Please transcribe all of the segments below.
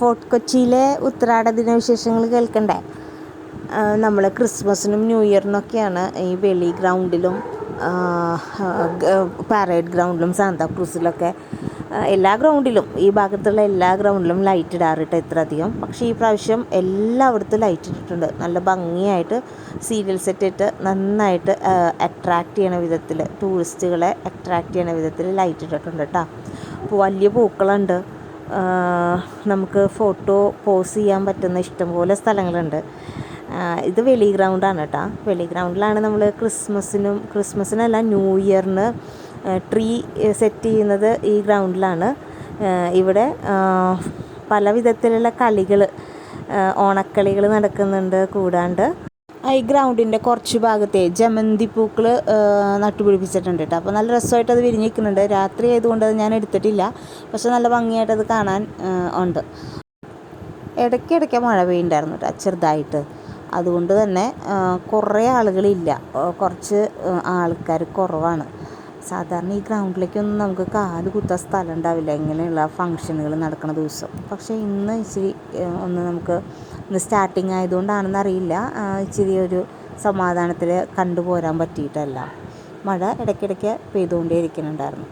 Fort കൊച്ചിയിലെ ഉത്രാട ദിനവിശേഷങ്ങൾ കേൾക്കണ്ടേ? നമ്മൾ ക്രിസ്മസിനും ന്യൂ ഇയറിനൊക്കെയാണ് ഈ വെളി ഗ്രൗണ്ടിലും പാരേഡ് ഗ്രൗണ്ടിലും സാന്താക്രൂസിലൊക്കെ എല്ലാ ഗ്രൗണ്ടിലും ഈ ഭാഗത്തുള്ള എല്ലാ ഗ്രൗണ്ടിലും ലൈറ്റ് ഇടാറിട്ട് ഇത്ര അധികം പക്ഷേ ഈ പ്രാവശ്യം എല്ലായിടത്തും ലൈറ്റ് ഇട്ടിട്ടുണ്ട്. നല്ല ഭംഗിയായിട്ട് സീരിയൽ സെറ്റ് ഇട്ട് നന്നായിട്ട് അട്രാക്റ്റ് ചെയ്യണ വിധത്തിൽ ടൂറിസ്റ്റുകളെ അട്രാക്റ്റ് ചെയ്യണ വിധത്തിൽ ലൈറ്റ് ഇട്ടിട്ടുണ്ട് കേട്ടോ അപ്പോൾ വലിയ പൂക്കളുണ്ട്. നമുക്ക് ഫോട്ടോ പോസ് ചെയ്യാൻ പറ്റുന്ന ഇഷ്ടംപോലെ സ്ഥലങ്ങളുണ്ട്. ഇത് വെളി ഗ്രൗണ്ടാണ് കേട്ടോ വെളി ഗ്രൗണ്ടിലാണ് നമ്മൾ ക്രിസ്മസിനും ക്രിസ്മസിനല്ല ന്യൂ ഇയറിന് ട്രീ സെറ്റ് ചെയ്യുന്നത് ഈ ഗ്രൗണ്ടിലാണ് ഇവിടെ പല വിധത്തിലുള്ള കളികൾ ഓണക്കളികൾ നടക്കുന്നുണ്ട് കൂടാണ്ട്. ഈ ഗ്രൗണ്ടിന്റെ കുറച്ച് ഭാഗത്തെ ജമന്തി പൂക്കൾ നട്ടുപിടിപ്പിച്ചിട്ടുണ്ട് കേട്ടോ അപ്പോൾ നല്ല രസമായിട്ട് അത് വിരിഞ്ഞ് നിൽക്കുന്നുണ്ട് രാത്രി ആയതുകൊണ്ട് അത് ഞാൻ എടുത്തിട്ടില്ല. പക്ഷെ നല്ല ഭംഗിയായിട്ട് അത് കാണാൻ ഉണ്ട്. ഇടയ്ക്കിടയ്ക്ക് മഴ പെയ്യുണ്ടായിരുന്നു കേട്ടോ ചെറുതായിട്ട്. അതുകൊണ്ട് തന്നെ കുറേ ആളുകളില്ല. കുറച്ച് ആൾക്കാർ കുറവാണ്. സാധാരണ ഈ ഗ്രൗണ്ടിലേക്കൊന്നും നമുക്ക് കാൽ കുത്താൻ സ്ഥലം ഉണ്ടാവില്ല. ഇങ്ങനെയുള്ള ഫങ്ഷനുകൾ നടക്കുന്ന ദിവസം. പക്ഷേ ഇന്ന് ഇച്ചിരി ഒന്ന് നമുക്ക് ഇന്ന് സ്റ്റാർട്ടിങ് ആയതുകൊണ്ടാണെന്ന് അറിയില്ല. ഇച്ചിരി ഒരു സമാധാനത്തിൽ കണ്ടുപോരാൻ പറ്റിയിട്ടല്ല. മഴ ഇടയ്ക്കിടയ്ക്ക് പെയ്തുകൊണ്ടേ ഇരിക്കുന്നുണ്ടായിരുന്നു.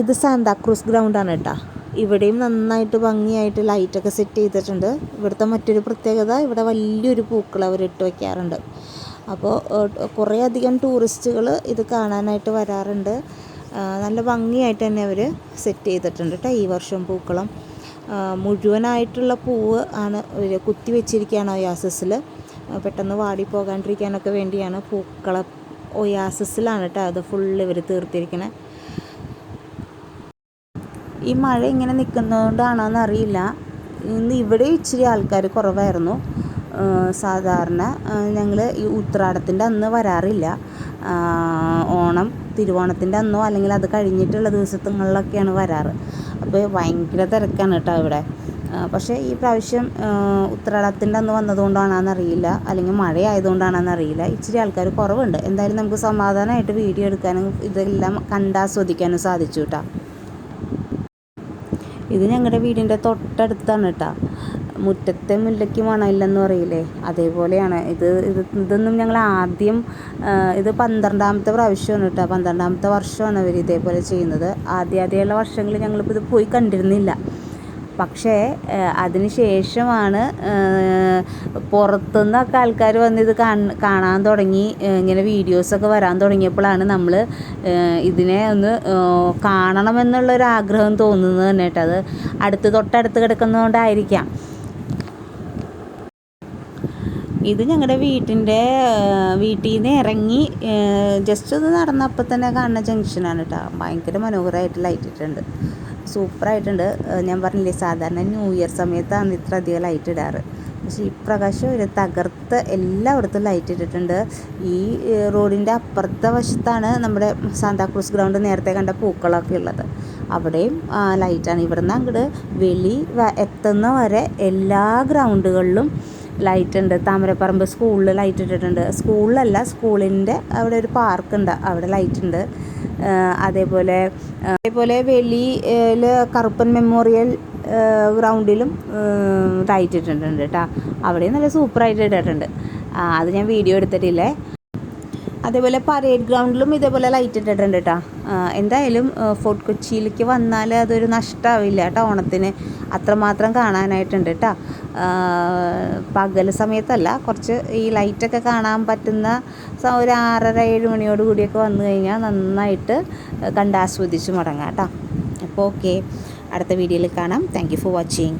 ഇത് സാന്താക്രൂസ് ഗ്രൗണ്ടാണ് കേട്ടോ. ഇവിടെയും നന്നായിട്ട് ഭംഗിയായിട്ട് ലൈറ്റൊക്കെ സെറ്റ് ചെയ്തിട്ടുണ്ട്. ഇവിടുത്തെ മറ്റൊരു പ്രത്യേകത ഇവിടെ വലിയൊരു പൂക്കൾ അവർ ഇട്ട് വയ്ക്കാറുണ്ട് അപ്പോൾ കുറേ അധികം ടൂറിസ്റ്റുകൾ ഇത് കാണാനായിട്ട് വരാറുണ്ട്. നല്ല ഭംഗിയായിട്ട് തന്നെ അവർ സെറ്റ് ചെയ്തിട്ടുണ്ട് കേട്ടോ ഈ വർഷം പൂക്കളം. മുഴുവനായിട്ടുള്ള പൂവ് ആണ് കുത്തി വെച്ചിരിക്കുകയാണ് ഒയാസസിൽ പെട്ടെന്ന് വാടി പോകാണ്ടിരിക്കാനൊക്കെ വേണ്ടിയാണ് പൂക്കളം ഒയാസസിലാണ് കേട്ടോ അത് ഫുള്ള് ഇവർ തീർത്തിരിക്കുന്നത് ഈ മഴ ഇങ്ങനെ നിൽക്കുന്നതുകൊണ്ടാണോ അറിയില്ല. ഇന്ന് ഇവിടെ ഇച്ചിരി ആൾക്കാർ കുറവായിരുന്നു. സാധാരണ ഞങ്ങൾ ഈ ഉത്രാടത്തിന്റെ അന്ന് വരാറില്ല. ഓണം തിരുവോണത്തിന്റെ അന്നോ അല്ലെങ്കിൽ അത് കഴിഞ്ഞിട്ടുള്ള ദിവസങ്ങളിലൊക്കെയാണ് വരാറ്. അപ്പോൾ ഭയങ്കര തിരക്കാണ് കേട്ടോ ഇവിടെ. പക്ഷേ ഈ പ്രാവശ്യം ഉത്രാടത്തിന്റെ അന്ന് വന്നതുകൊണ്ടാണെന്നറിയില്ല അല്ലെങ്കിൽ മഴ ആയതുകൊണ്ടാണെന്നറിയില്ല ഇച്ചിരി ആൾക്കാർ കുറവുണ്ട്. എന്തായാലും നമുക്ക് സമാധാനമായിട്ട് വീഡിയോ എടുക്കാനും ഇതെല്ലാം കണ്ടാസ്വദിക്കാനും സാധിച്ചു കേട്ടോ. ഇത് ഞങ്ങളുടെ വീടിന്റെ തൊട്ടടുത്താണ് കേട്ടോ മുറ്റത്തെ മുല്ലയ്ക്ക് മണമില്ലെന്ന് പറയില്ലേ? അതേപോലെയാണ്. ഇത് ഇത് ഇതൊന്നും ഞങ്ങൾ ആദ്യം ഇത് പന്ത്രണ്ടാമത്തെ പ്രാവശ്യമാണ് കേട്ടോ പന്ത്രണ്ടാമത്തെ വർഷമാണ് അവർ ഇതേപോലെ ചെയ്യുന്നത്. ആദ്യ ആദ്യമുള്ള വർഷങ്ങളിൽ ഞങ്ങളിപ്പോൾ ഇത് പോയി കണ്ടിരുന്നില്ല. പക്ഷേ അതിന് ശേഷമാണ് പുറത്തുനിന്നൊക്കെ ആൾക്കാർ വന്ന് ഇത് കാണാൻ തുടങ്ങി ഇങ്ങനെ വീഡിയോസൊക്കെ വരാൻ തുടങ്ങിയപ്പോഴാണ് നമ്മൾ ഇതിനെ ഒന്ന് കാണണമെന്നുള്ളൊരാഗ്രഹം തോന്നുന്നത് തന്നെ കേട്ടോ. അത് അടുത്ത് തൊട്ടടുത്ത് കിടക്കുന്നതുകൊണ്ടായിരിക്കാം. ഇത് ഞങ്ങളുടെ വീട്ടിന്റെ വീട്ടിൽ നിന്ന് ഇറങ്ങി ജസ്റ്റ് ഒന്ന് നടന്നപ്പോൾ തന്നെ കാണുന്ന ജംഗ്ഷനാണ് കേട്ടോ ഭയങ്കര മനോഹരമായിട്ട് ലൈറ്റ് ഇട്ടിട്ടുണ്ട്. സൂപ്പറായിട്ടുണ്ട്. ഞാൻ പറഞ്ഞില്ലേ സാധാരണ ന്യൂ ഇയർ സമയത്താണ് ഇത്ര അധികം ലൈറ്റ് ഇടാറ്. പക്ഷേ ഇപ്രാവശ്യം ഒരു തകർത്ത് എല്ലായിടത്തും ലൈറ്റ് ഇട്ടിട്ടുണ്ട്. ഈ റോഡിന്റെ അപ്പുറത്തെ വശത്താണ് നമ്മുടെ സാന്താക്രൂസ് ഗ്രൗണ്ട് നേരത്തെ കണ്ട പൂക്കളൊക്കെ ഉള്ളത്. അവിടെയും ലൈറ്റാണ് ഇവിടുന്ന് അങ്ങോട്ട് വെളി എത്തുന്ന വരെ എല്ലാ ഗ്രൗണ്ടുകളിലും ലൈറ്റ് ഉണ്ട്. താമരപ്പറമ്പ് സ്കൂളിൽ ലൈറ്റ് ഇട്ടിട്ടുണ്ട്. സ്കൂളിലല്ല സ്കൂളിന്റെ അവിടെ ഒരു പാർക്കുണ്ട് അവിടെ ലൈറ്റ് ഉണ്ട്. അതേപോലെ അതേപോലെ വെളിയിൽ കറുപ്പൻ മെമ്മോറിയൽ ഗ്രൗണ്ടിലും ലൈറ്റ് ഇട്ടിട്ടുണ്ട് കേട്ടോ അവിടെയും നല്ല സൂപ്പറായിട്ട് ഇട്ടിട്ടുണ്ട്. അത് ഞാൻ വീഡിയോ എടുത്തിട്ടില്ലേ? അതേപോലെ പരേഡ് ഗ്രൗണ്ടിലും ഇതേപോലെ ലൈറ്റ് ഇട്ടിട്ടുണ്ട് കേട്ടോ എന്തായാലും ഫോർട്ട് കൊച്ചിയിലേക്ക് വന്നാൽ അതൊരു നഷ്ടമാവില്ല കേട്ടോ ഓണത്തിന്. അത്രമാത്രം കാണാനായിട്ടുണ്ട് കേട്ടോ പകൽ സമയത്തല്ല കുറച്ച് ഈ ലൈറ്റൊക്കെ കാണാൻ പറ്റുന്ന ഒരു ആറര ഏഴ് മണിയോട് കൂടിയൊക്കെ വന്നു കഴിഞ്ഞാൽ നന്നായിട്ട് കണ്ടാസ്വദിച്ച് മടങ്ങാം കേട്ടോ അപ്പോൾ ഓക്കെ അടുത്ത വീഡിയോയിൽ കാണാം. Thank for watching